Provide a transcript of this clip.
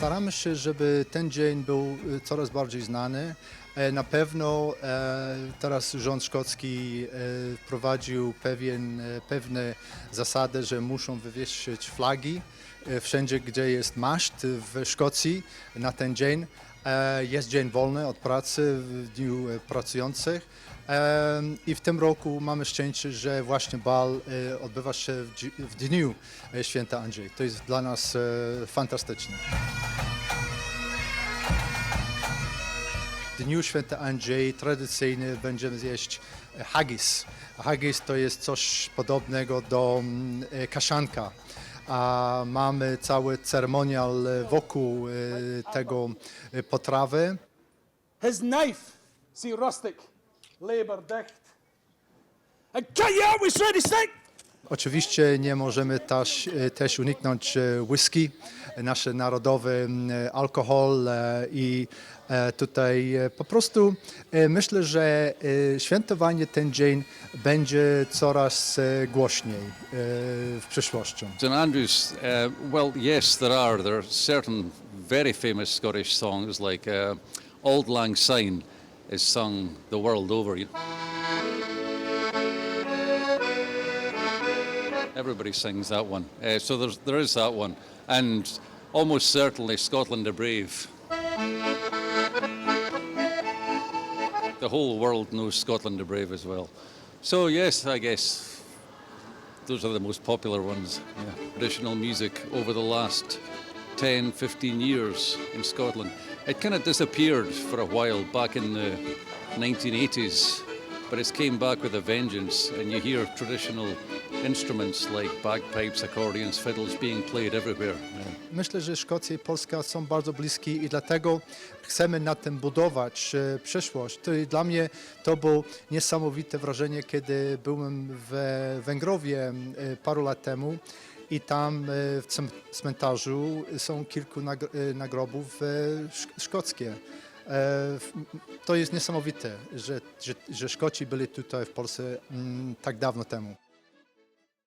Staramy się, żeby ten dzień był e, coraz bardziej znany. E, Na pewno e, teraz rząd szkocki e, wprowadził pewien, pewne zasady, że muszą wywiesić flagi wszędzie, gdzie jest maszt w Szkocji na ten dzień. Jest dzień wolny od pracy w dniu pracujących. I w tym roku mamy szczęście, że właśnie bal odbywa się w, dniu święta Andrzej. To jest dla nas fantastyczne. Dniu święta Andrzej tradycyjnie będziemy zjeść e, haggis. Haggis to jest coś podobnego do mm, e, kaszanka. A mamy cały ceremonial wokół e, tego potrawy. His knife, see rustic, labour dicht. And cut you out shreddy stick! Oczywiście nie możemy też, e, też uniknąć e, whisky, nasz narodowy alkohol e, i tutaj po prostu myślę, że świętowanie ten dzień będzie coraz głośniej w przyszłości. St Andrews, uh, well, yes, there are. There are certain very famous Scottish songs, like uh, Auld Lang Syne is sung the world over. Everybody sings that one. Uh, so there's, there is that one. And almost certainly Scotland the Brave. The whole world knows Scotland the Brave as well. So, yes, I guess those are the most popular ones. Yeah. Traditional music over the last 10, 15 years in Scotland. It kind of disappeared for a while back in the 1980s, but it's came back with a vengeance, and you hear traditional instruments like bagpipes, accordions, fiddles being played everywhere. Myślę, że Szkocja i Polska są bardzo bliskie i dlatego chcemy na tym budować e, przyszłość. Dla mnie to było niesamowite wrażenie, kiedy byłem w Węgrowie e, paru lat temu i tam e, w cmentarzu są kilku nagro- nagrobów e, szk- szkockie. To jest niesamowite, że, że, że Szkoci byli tutaj w Polsce mm, tak dawno temu.